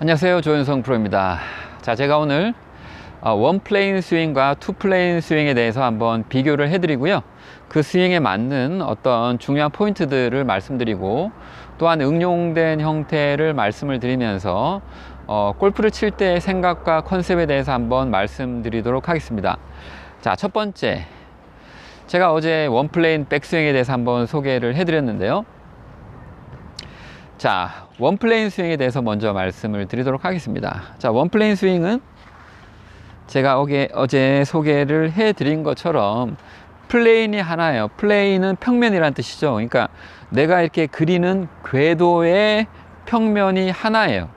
안녕하세요. 조현성 프로입니다. 자 제가 오늘 어, 원 플레인 스윙과 투 플레인 스윙에 대해서 한번 비교를 해 드리고요. 그 스윙에 맞는 어떤 중요한 포인트들을 말씀드리고 또한 응용된 형태를 말씀을 드리면서 어, 골프를 칠 때 생각과 컨셉에 대해서 한번 말씀드리도록 하겠습니다. 자 첫 번째. 제가 어제 원 플레인 백스윙에 대해서 한번 소개를 해 드렸는데요 자, 원플레인 스윙에 대해서 먼저 말씀을 드리도록 하겠습니다. 자, 원플레인 스윙은 제가 어제, 어제 소개를 해 드린 것처럼 플레인이 하나예요. 플레인은 평면이란 뜻이죠. 그러니까 내가 이렇게 그리는 궤도의 평면이 하나예요.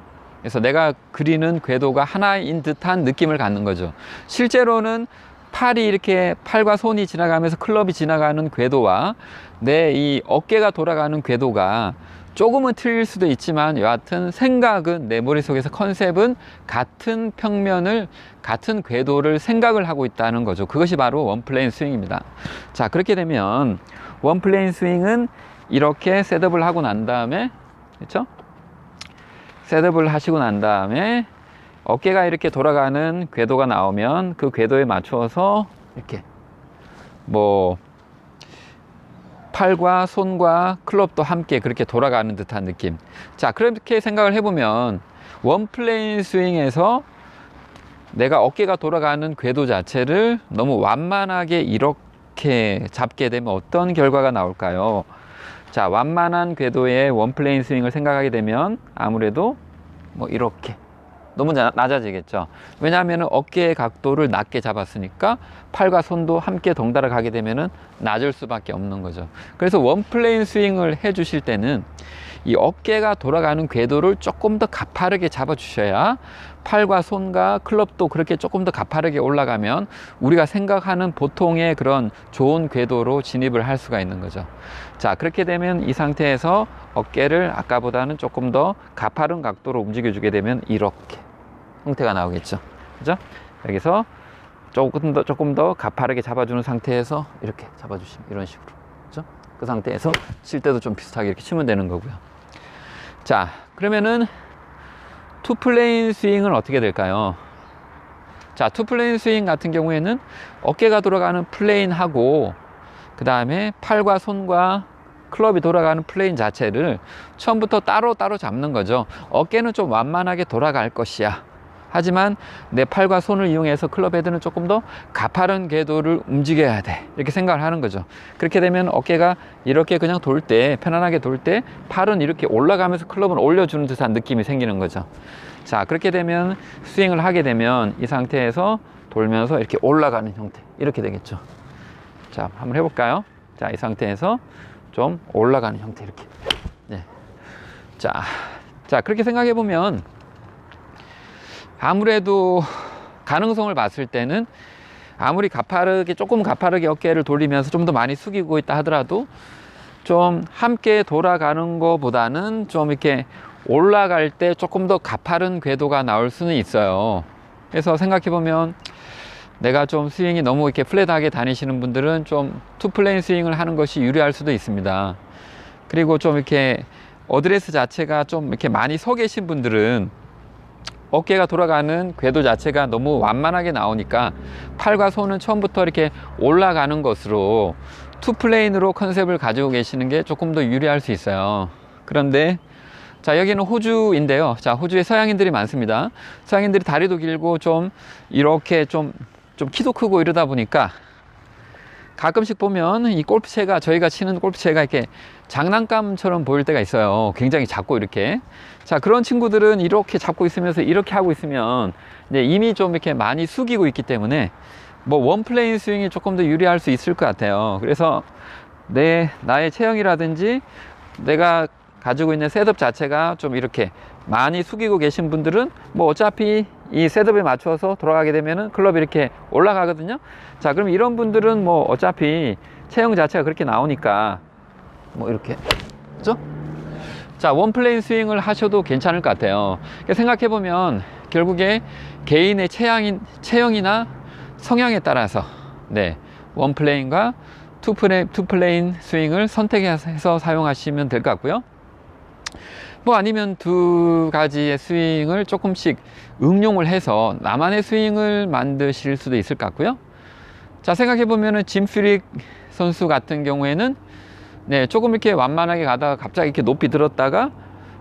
그래서 내가 그리는 궤도가 하나인 듯한 느낌을 갖는 거죠. 실제로는 팔이 이렇게 팔과 손이 지나가면서 클럽이 지나가는 궤도와 내 이 어깨가 돌아가는 궤도가 조금은 틀릴 수도 있지만 여하튼 생각은 내 머릿속에서 컨셉은 같은 평면을 같은 궤도를 생각을 하고 있다는 거죠. 그것이 바로 원플레인 스윙입니다. 자, 그렇게 되면 원플레인 스윙은 이렇게 셋업을 하고 난 다음에 그렇죠? 셋업을 하시고 난 다음에 어깨가 이렇게 돌아가는 궤도가 나오면 그 궤도에 맞춰서 이렇게 뭐 팔과 손과 클럽도 함께 그렇게 돌아가는 듯한 느낌. 자, 그렇게 생각을 해보면 원 플레인 스윙에서 내가 어깨가 돌아가는 궤도 자체를 너무 완만하게 이렇게 잡게 되면 어떤 결과가 나올까요? 자, 완만한 궤도의 원 플레인 스윙을 생각하게 되면 아무래도 뭐 이렇게 너무 나- 낮아지겠죠. 왜냐하면 어깨의 각도를 낮게 잡았으니까 팔과 손도 함께 덩달아 가게 되면은 낮을 수밖에 없는 거죠. 그래서 원 플레인 스윙을 해 주실 때는 이 어깨가 돌아가는 궤도를 조금 더 가파르게 잡아 주셔야 팔과 손과 클럽도 그렇게 조금 더 가파르게 올라가면 우리가 생각하는 보통의 그런 좋은 궤도로 진입을 할 수가 있는 거죠. 자, 그렇게 되면 이 상태에서 어깨를 아까보다는 조금 더 가파른 각도로 움직여 주게 되면 이렇게 형태가 나오겠죠. 그죠? 여기서 조금 더 조금 더 가파르게 잡아주는 상태에서 이렇게 잡아주시면 이런 식으로. 그죠? 그 상태에서 칠 때도 좀 비슷하게 이렇게 치면 되는 거고요. 자, 그러면은 투 플레인 스윙은 어떻게 될까요? 자, 투 플레인 스윙 같은 경우에는 어깨가 돌아가는 플레인하고 그 다음에 팔과 손과 클럽이 돌아가는 플레인 자체를 처음부터 따로따로 잡는 거죠. 어깨는 좀 완만하게 돌아갈 것이야. 하지만 내 팔과 손을 이용해서 클럽 헤드는 조금 더 가파른 궤도를 움직여야 돼. 이렇게 생각을 하는 거죠. 그렇게 되면 어깨가 이렇게 그냥 돌 때, 편안하게 돌 때, 팔은 이렇게 올라가면서 클럽을 올려주는 듯한 느낌이 생기는 거죠. 자, 그렇게 되면 스윙을 하게 되면 이 상태에서 돌면서 이렇게 올라가는 형태. 이렇게 되겠죠. 자, 한번 해볼까요? 자, 이 상태에서 좀 올라가는 형태 이렇게. 네. 자, 자 그렇게 생각해 보면 아무래도 가능성을 봤을 때는 아무리 가파르게 조금 가파르게 어깨를 돌리면서 좀 더 많이 숙이고 있다 하더라도 좀 함께 돌아가는 것보다는 좀 이렇게 올라갈 때 조금 더 가파른 궤도가 나올 수는 있어요. 그래서 생각해 보면 내가 좀 스윙이 너무 이렇게 플랫하게 다니시는 분들은 좀 투플레인 스윙을 하는 것이 유리할 수도 있습니다. 그리고 좀 이렇게 어드레스 자체가 좀 이렇게 많이 서 계신 분들은 어깨가 돌아가는 궤도 자체가 너무 완만하게 나오니까 팔과 손은 처음부터 이렇게 올라가는 것으로 투플레인으로 컨셉을 가지고 계시는 게 조금 더 유리할 수 있어요. 그런데 자 여기는 호주인데요. 자 호주에 서양인들이 많습니다. 서양인들이 다리도 길고 좀 이렇게 좀 좀 키도 크고 이러다 보니까 가끔씩 보면 이 골프채가 저희가 치는 골프채가 이렇게 장난감처럼 보일 때가 있어요. 굉장히 작고 이렇게. 자, 그런 친구들은 이렇게 잡고 있으면서 이렇게 하고 있으면 이제 이미 좀 이렇게 많이 숙이고 있기 때문에 뭐 원플레인 스윙이 조금 더 유리할 수 있을 것 같아요. 그래서 내 나의 체형이라든지 내가 가지고 있는 셋업 자체가 좀 이렇게 많이 숙이고 계신 분들은 뭐 어차피 이 셋업에 맞춰서 돌아가게 되면은 클럽이 이렇게 올라가거든요. 자, 그럼 이런 분들은 뭐 어차피 체형 자체가 그렇게 나오니까 뭐 이렇게 그죠? 자, 원플레인 스윙을 하셔도 괜찮을 것 같아요. 생각해 보면 결국에 개인의 체형인 체형이나 성향에 따라서 네, 원플레인과 투플레인, 투플레인 스윙을 선택해서 사용하시면 될 것 같고요. 뭐 아니면 두 가지의 스윙을 조금씩 응용을 해서 나만의 스윙을 만드실 수도 있을 것 같고요. 자, 생각해 보면은 짐 퓨릭 선수 같은 경우에는 네, 조금 이렇게 완만하게 가다가 갑자기 이렇게 높이 들었다가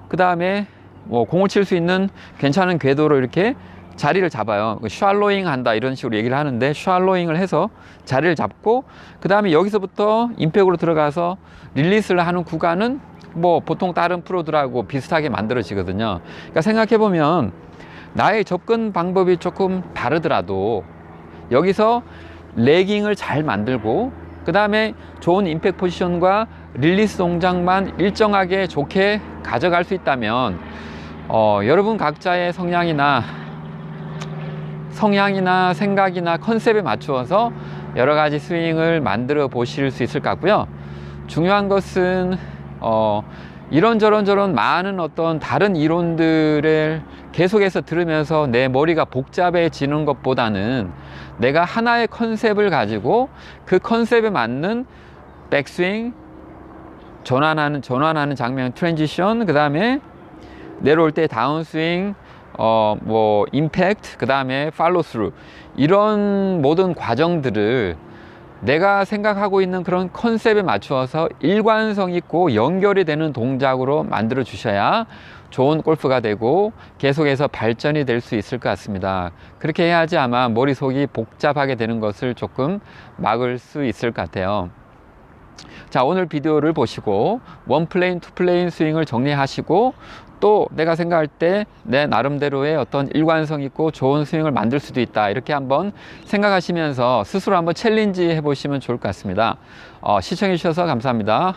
그 다음에 뭐 공을 칠 수 있는 괜찮은 궤도로 이렇게 자리를 잡아요. 샬로잉 한다 이런 식으로 얘기를 하는데 샬로잉을 해서 자리를 잡고 그 다음에 여기서부터 임팩으로 들어가서 릴리스를 하는 구간은 뭐 보통 다른 프로들하고 비슷하게 만들어지거든요. 그러니까 생각해 보면 나의 접근 방법이 조금 다르더라도 여기서 레깅을 잘 만들고 그 다음에 좋은 임팩 포지션과 릴리스 동작만 일정하게 좋게 가져갈 수 있다면 어, 여러분 각자의 성향이나 성향이나 생각이나 컨셉에 맞추어서 여러 가지 스윙을 만들어 보실 수 있을 것 같고요. 중요한 것은 어, 이런저런 저런 많은 어떤 다른 이론들을 계속해서 들으면서 내 머리가 복잡해지는 것보다는 내가 하나의 컨셉을 가지고 그 컨셉에 맞는 백스윙, 전환하는, 전환하는 장면, 트랜지션, 그 다음에 내려올 때 다운스윙, 어, 뭐, 임팩트, 그 다음에 팔로 스루. 이런 모든 과정들을 내가 생각하고 있는 그런 컨셉에 맞추어서 일관성 있고 연결이 되는 동작으로 만들어 주셔야 좋은 골프가 되고 계속해서 발전이 될 수 있을 것 같습니다. 그렇게 해야지 아마 머릿속이 복잡하게 되는 것을 조금 막을 수 있을 것 같아요. 자, 오늘 비디오를 보시고 원 플레인, 투 플레인 스윙을 정리하시고 또 내가 생각할 때 내 나름대로의 어떤 일관성 있고 좋은 스윙을 만들 수도 있다. 이렇게 한번 생각하시면서 스스로 한번 챌린지 해보시면 좋을 것 같습니다. 어, 시청해 주셔서 감사합니다.